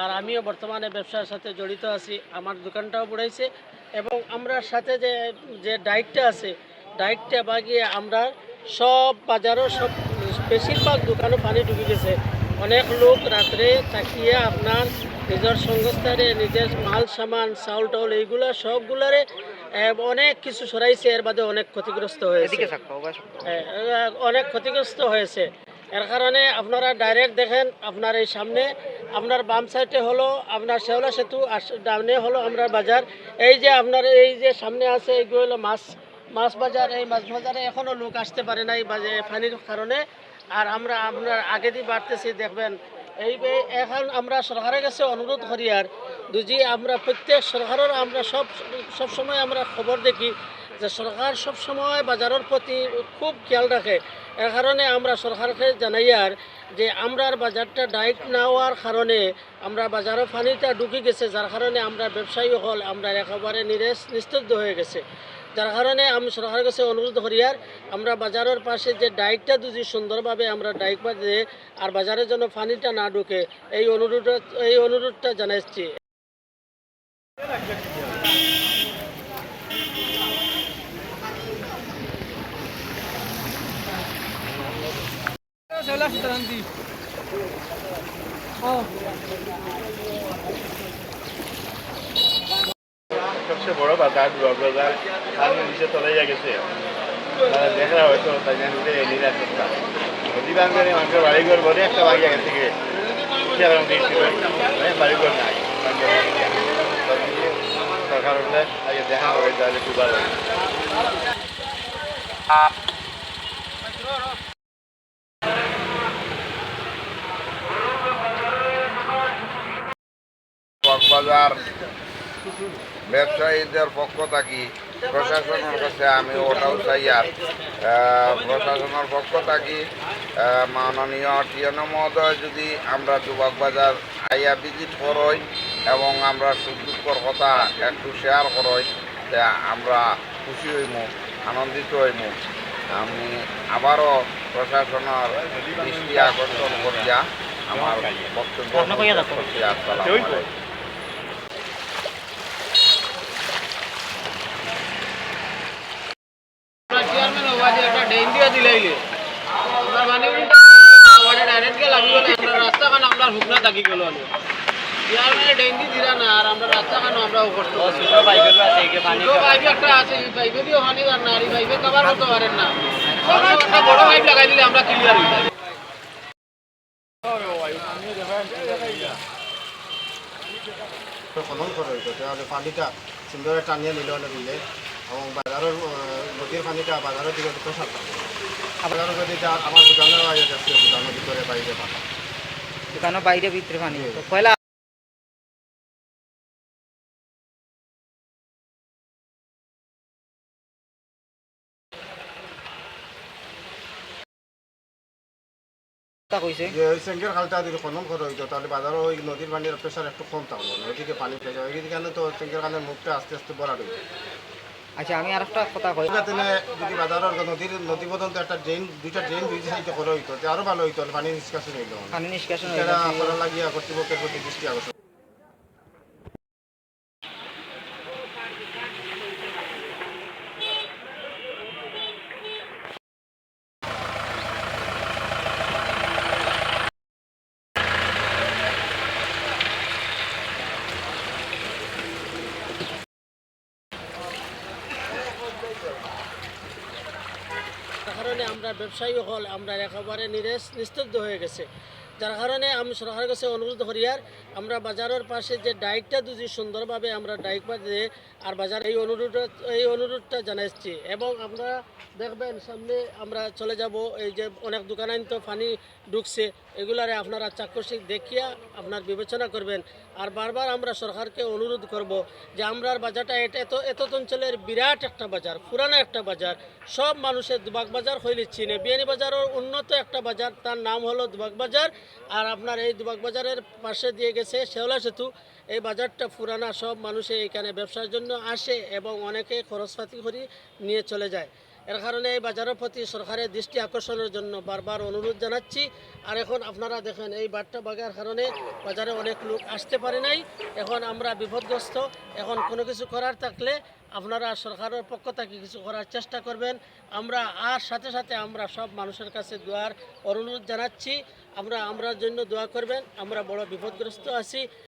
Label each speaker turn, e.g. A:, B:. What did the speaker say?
A: আর আমিও বর্তমানে ব্যবসার সাথে জড়িত আছি। আমার দোকানটাও পড়াইছে এবং আমরা সাথে যে যে ডাইটটা আছে ডাইটটা বাগিয়ে আমরা সব বাজারও সব বেশিরভাগ দোকানও পানি ঢুকে গেছে। অনেক লোক রাত্রে তাকিয়ে আপনার নিজের সংস্থারে নিজের মাল সামান চাউল টাউল এইগুলা সবগুলারে অনেক কিছু সরাইছে এর বাদে অনেক ক্ষতিগ্রস্ত হয়েছে। হ্যাঁ, অনেক ক্ষতিগ্রস্ত হয়েছে। এর কারণে আপনারা ডাইরেক্ট দেখেন আপনার এই সামনে আপনার বাম সাইডে হলো আপনার শেওলা সেতু আর ডাউনে হলো আমরা বাজার। এই যে আপনার এই যে সামনে আছে এইগুলো হলো মাছ মাছ বাজার। এই মাছ বাজারে এখনও লোক আসতে পারে নাই বাজে পানির কারণে। আর আমরা আপনার আগে দিয়ে বাড়তেছি, দেখবেন। এই এই- এখন আমরা সরকারের কাছে অনুরোধ করি আর দুজি আমরা প্রত্যেক সরকারের আমরা সব সব সময় আমরা খবর দেখি। যে সরকার সব সময় বাজারের প্রতি খুব খেয়াল রাখে। এর কারণে আমরা সরকারকে জানাই আর যে আমরার বাজারটা ডাইরেক্ট না হওয়ার কারণে আমরা বাজারের পানিটা ঢুকে গেছে, যার কারণে আমরা ব্যবসায়ী হল, আমরা একেবারে নিরেশ, নিস্তব্ধ হয়ে গেছে। যার কারণে আমি সরকারের কাছে অনুরোধ করি আর আমরা বাজারের পাশে যে ডাইকটা যদি সুন্দরভাবে আমরা ডাইক বাঁধে আর বাজারের জন্য পানিটা না ঢুকে, এই অনুরোধ, এই অনুরোধটা জানাচ্ছি।
B: সবচেয়ে বড় দুর্গা বাজার সামনে নিচে তলে গেছে। দেখা হয়তো, তাই জন্য চেষ্টা নদী বান্ধবে মানুষের বাড়িঘর বলে একটা বাড়ি আগে থেকে সেরকম বাড়িঘর নাই সরকার হলে আগে দেখা হবে, তাহলে খুব
C: কক্সবাজার ব্যবসায়ীদের পক্ষ থাকি প্রশাসনের কাছে আমি ওটাও চাই আর প্রশাসনের পক্ষ থাকি মাননীয় টিএন মহোদয় যদি আমরা যুবক বাজার আইয়া ভিজিট করই এবং আমরা সুখ দুঃখর কথা একটু শেয়ার করই তে আমরা খুশি হইম আনন্দিত হইম। আমি আবারও প্রশাসনের দৃষ্টি আকর্ষণ করিয়া আমার বক্তব্য আসসালামু
A: হওয়া যে একটা ডেন দিয়ে দিলাইলে আমরা মানে ওটা ডাইরেক্ট গে লাগি গেলে আমরা রাস্তা আমরা হুকনা থাকি গেল আমি চেয়ারম্যানে ডেন দিয়ে দিলা না আর আমরা রাস্তা আমরা কষ্ট ছোট বাইক একটা আছে এই বাইকে দিও হানি আর না বাইকে কভার করতে পারেন না। একটা বড় বাইক লাগাই দিলে আমরা ক্লিয়ার হয়ে যাই।
D: খনন করা পানিটা সুন্দর টানিয়ে নিল দিলে এবং বাজারের নদীর পানিটা বাজারের দিকে প্রসার পাবে বাজারের নদীটা আমার দোকানের বাইরে যাচ্ছে দোকানের ভিতরে বাইরে
E: দোকানের বাইরে ভিতরে পানি। পয়লা তা কইছে?
D: যে খালটা যদি খনন করা হইতো তাহলে বাজারও ওই নদীর পানির প্রেশার একটু কম থাকব নদীকে পানি প্রেশার ওইখানে তো সেঙ্গের খালের মুখটা আস্তে আস্তে বড় হইতো
E: আচ্ছা আমি আর একটা কথা কই।
D: তাহলে যদি বাজারের নদীর নদী পর্যন্ত একটা ড্রেন দুইটা ড্রেন দুই সাইডে করা হইতো তে আরও ভালো হইতো পানি নিষ্কাশন হইতো
E: পানি নিষ্কাশন হইতো।
D: করা লাগিয়া কর্তৃপক্ষের প্রতি দৃষ্টি আকর্ষণ
A: যার কারণে আমরা ব্যবসায়ী হল, আমরা একেবারে নিরেশ, নিস্তব্ধ হয়ে গেছে। যার কারণে আমি সরকারের কাছে অনুরোধ করি আর, আমরা বাজারের পাশে যে ডাইকটা যদি সুন্দরভাবে আমরা ডাইক বাঁধে, আর বাজার এই অনুরোধ, এই অনুরোধটা জানাচ্ছি। এবং আমরা দেখবেন সামনে আমরা চলে যাব, এই যে অনেক দোকানাইন তো পানি ঢুকছে, এগুলারে আপনারা চাক্ষুষিক দেখিয়া আপনার বিবেচনা করবেন। আর বারবার আমরা সরকারকে অনুরোধ করব যে আমরার বাজারটা এটা এত এত অঞ্চলের বিরাট একটা বাজার, পুরানো একটা বাজার, সব মানুষের দুবাগ বাজার হইলে চিনে। বিয়ানি উন্নত একটা বাজার, তার নাম হলো দুবাগ বাজার। আর আপনার এই দুবাগ বাজারের পাশে দিয়ে গেছে শেওলা সেতু। এই বাজারটা পুরানা, সব মানুষে এখানে ব্যবসার জন্য আসে এবং অনেকে খরচপাতি করে নিয়ে চলে যায়। এর কারণে এই বাজারের প্রতি সরকারের দৃষ্টি আকর্ষণের জন্য বারবার অনুরোধ জানাচ্ছি। আর এখন আপনারা দেখেন, এই বারটা বাগার কারণে বাজারে অনেক লোক আসতে পারে নাই। এখন আমরা বিপদগ্রস্ত। এখন কোনো কিছু করার থাকলে আপনারা সরকারের পক্ষ থেকে কিছু করার চেষ্টা করবেন। আমরা, আর সাথে সাথে আমরা সব মানুষের কাছে দোয়ার অনুরোধ জানাচ্ছি। আমরা, আমরার জন্য দোয়া করবেন। আমরা বড় বিপদগ্রস্ত আছি।